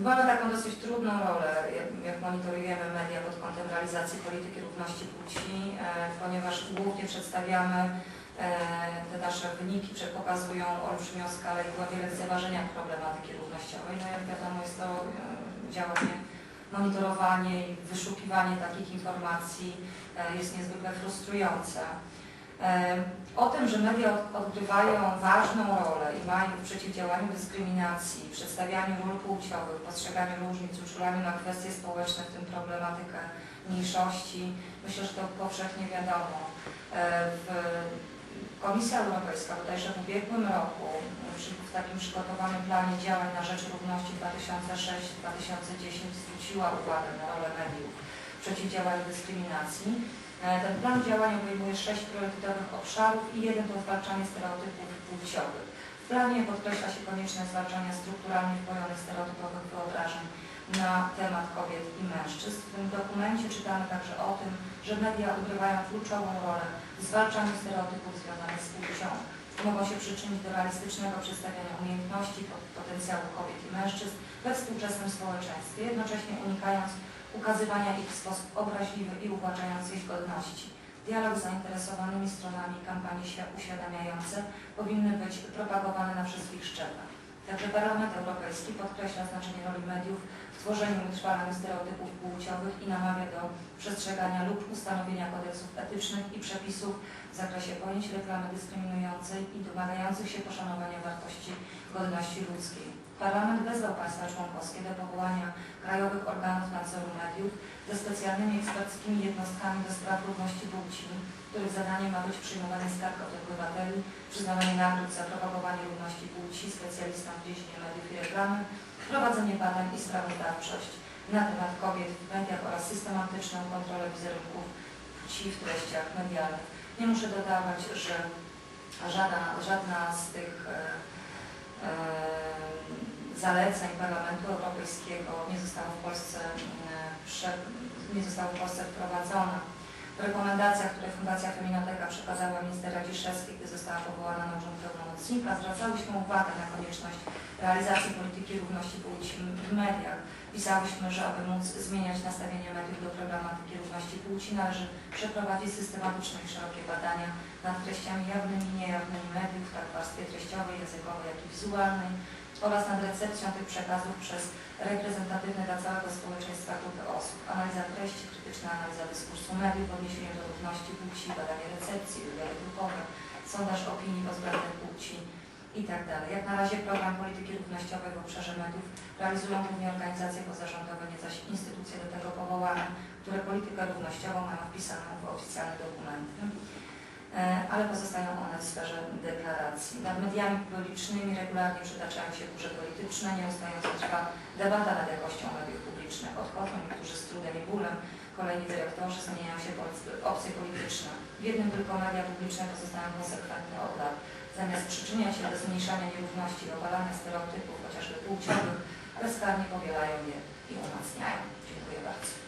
Mamy taką dosyć trudną rolę, jak, monitorujemy media pod kątem realizacji polityki równości płci, e, ponieważ głównie przedstawiamy e, te nasze wyniki, pokazują olbrzymią skalę i głębię lekceważenia problematyki równościowej. No jak wiadomo jest to e, działanie, monitorowanie i wyszukiwanie takich informacji jest niezwykle frustrujące. O tym, że media od- odgrywają ważną rolę i mają w przeciwdziałaniu dyskryminacji, przedstawianiu ról płciowych, postrzeganiu różnic, uczulaniu na kwestie społeczne, w tym problematykę mniejszości, myślę, że to powszechnie wiadomo. Komisja Europejska bodajże w ubiegłym roku w takim przygotowanym planie działań na rzecz równości 2006-2010 zwróciła uwagę na rolę mediów w przeciwdziałaniu dyskryminacji. E, Ten plan działań obejmuje sześć priorytetowych obszarów i jeden to zwalczanie stereotypów płciowych. W planie podkreśla się konieczność zwalczania strukturalnie wpojonych stereotypowych wyobrażeń na temat kobiet i mężczyzn. W tym dokumencie czytamy także o tym, że media odgrywają kluczową rolę w zwalczaniu stereotypów związanych z płcią. Mogą się przyczynić do realistycznego przedstawiania umiejętności, pot- potencjału kobiet i mężczyzn we współczesnym społeczeństwie, jednocześnie unikając ukazywania ich w sposób obraźliwy i uwłaczający ich godności. Dialog z zainteresowanymi stronami i kampanie świ- uświadamiające powinny być propagowane na wszystkich szczeblach. Także Parlament Europejski podkreśla znaczenie roli mediów w tworzeniu i utrwalaniu stereotypów płciowych i namawia do przestrzegania lub ustanowienia kodeksów etycznych i przepisów w zakresie pojęć reklamy dyskryminującej i domagających się poszanowania wartości godności ludzkiej. Parlament wezwał państwa członkowskie do powołania krajowych organów nadzoru mediów ze specjalnymi eksperckimi jednostkami do spraw równości płci, których zadaniem ma być przyjmowanie skarg od obywateli, przyznawanie nagród za propagowanie równości płci specjalistom w dziedzinie mediów i reklamy, prowadzenie badań i sprawozdawczość na temat kobiet w mediach oraz systematyczną kontrolę wizerunków płci w treściach medialnych. Nie muszę dodawać, że żadna, żadna z tych e, zaleceń Parlamentu Europejskiego nie została w Polsce, nie została w Polsce wprowadzona. W rekomendacjach, które Fundacja Feminoteka przekazała minister Radziszewskiej, gdy została powołana na urząd pełnomocnika, zwracałyśmy uwagę na konieczność realizacji polityki równości płci w mediach. Pisałyśmy, że aby móc zmieniać nastawienie mediów do problematyki równości płci, należy przeprowadzić systematyczne i szerokie badania nad treściami jawnymi i niejawnymi mediów, tak w warstwie treściowej, językowej, jak i wizualnej oraz nad recepcją tych przekazów przez reprezentatywne dla całego społeczeństwa grupy osób. Analiza treści, krytyczna analiza dyskursu mediów w odniesieniu do równości płci, badanie recepcji, wywiady grupowe, sondaż opinii pod względem płci itd. Jak na razie program polityki równościowej w obszarze mediów realizują głównie organizacje pozarządowe, nie zaś instytucje do tego powołane, które politykę równościową mają wpisaną w oficjalne dokumenty e, ale pozostają one w sferze deklaracji. Nad mediami publicznymi regularnie przytaczają się burze polityczne, nieustająco trwa debata nad jakością mediów publicznych. Odchodzą niektórzy z trudem i bólem, kolejni dyrektorzy zmieniają się opcje polityczne. W jednym tylko media publiczne pozostają konsekwentne od lat. Zamiast przyczyniać się do zmniejszania nierówności i obalania stereotypów, chociażby płciowych, bezkarnie powielają je i umacniają. Dziękuję bardzo.